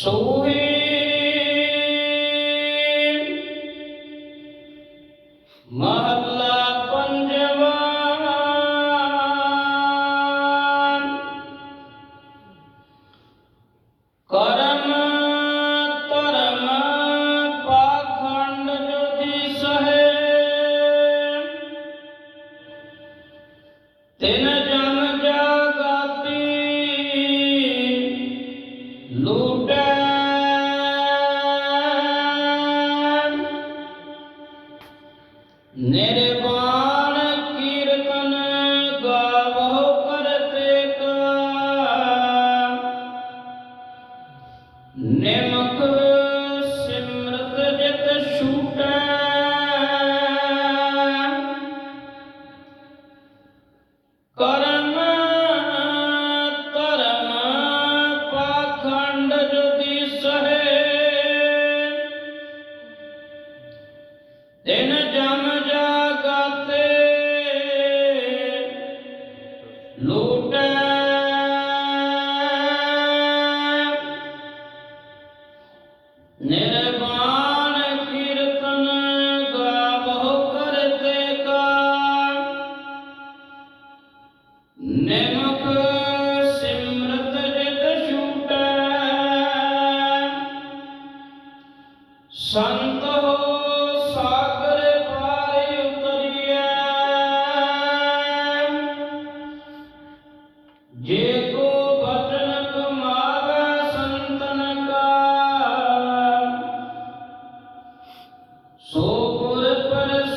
ਸੋਹੀ ਮਹੱਲਾ ਪੰਜਵਾਂ ਕਰਮ ਧਰਮ ਪਾਖੰਡ ਜੋਤੀ ਸਹੇ ਤਿਨ ਨਿਰਵਾਣ ਕੀਰਤਨ ਗਾਵੋ ਕਰਤੇ ਕਾ ਨਿਮਕ ਸਿਮਰਤ ਜਿਤ ਛੂਟੈ। ਕਰ ਨਿਰਵਾਣ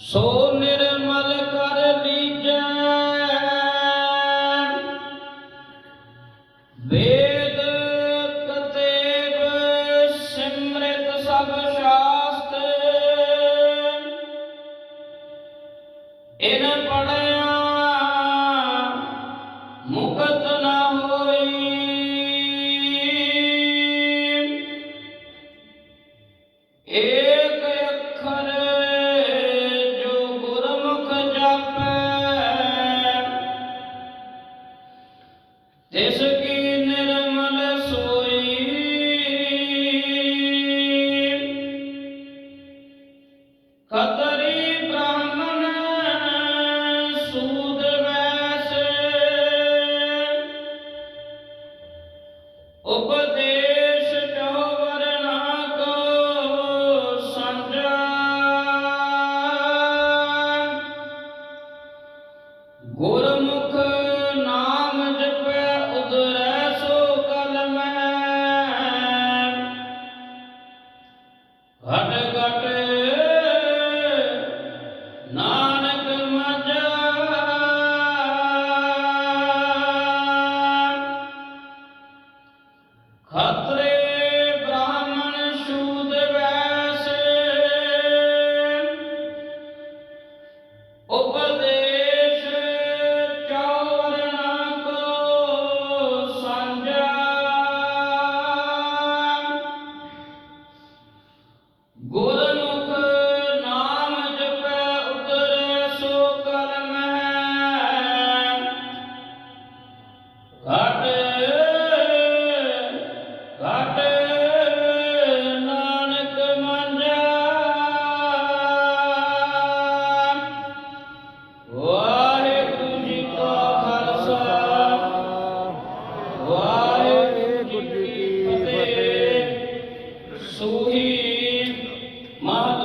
ਸੋ ਨਿਰਮਲ ਕਰ ਲੀਜੈ ਵੇਦ ਕਤੇਬ ਸਿਮਰਿਤ ਸਭ ਸ਼ਾ Kadda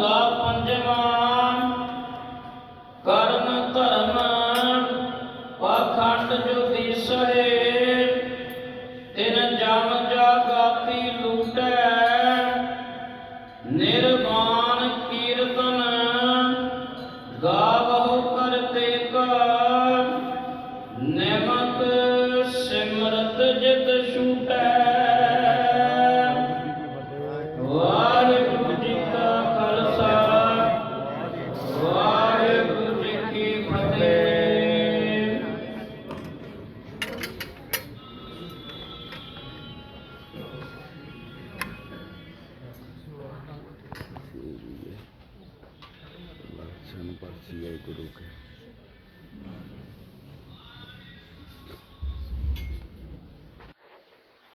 ਪੰਜਵਾਂ। ਕਰਮ ਧਰਮ ਪਾਖੰਡ ਜੁਦੀ ਸਹੇ ਜਮ ਜਾਗਾਤੀ ਲੂਟੈ। ਨਿਰਵਾਣ ਕੀਰਤਨ ਗਾਵਹੁ ਕਰਤੇ ਕਾ ਨਿਮਤ ਸਿਮਰਤ ਜਿਤ ਛੂਟੈ। ਗੁਰੂ ਕੇ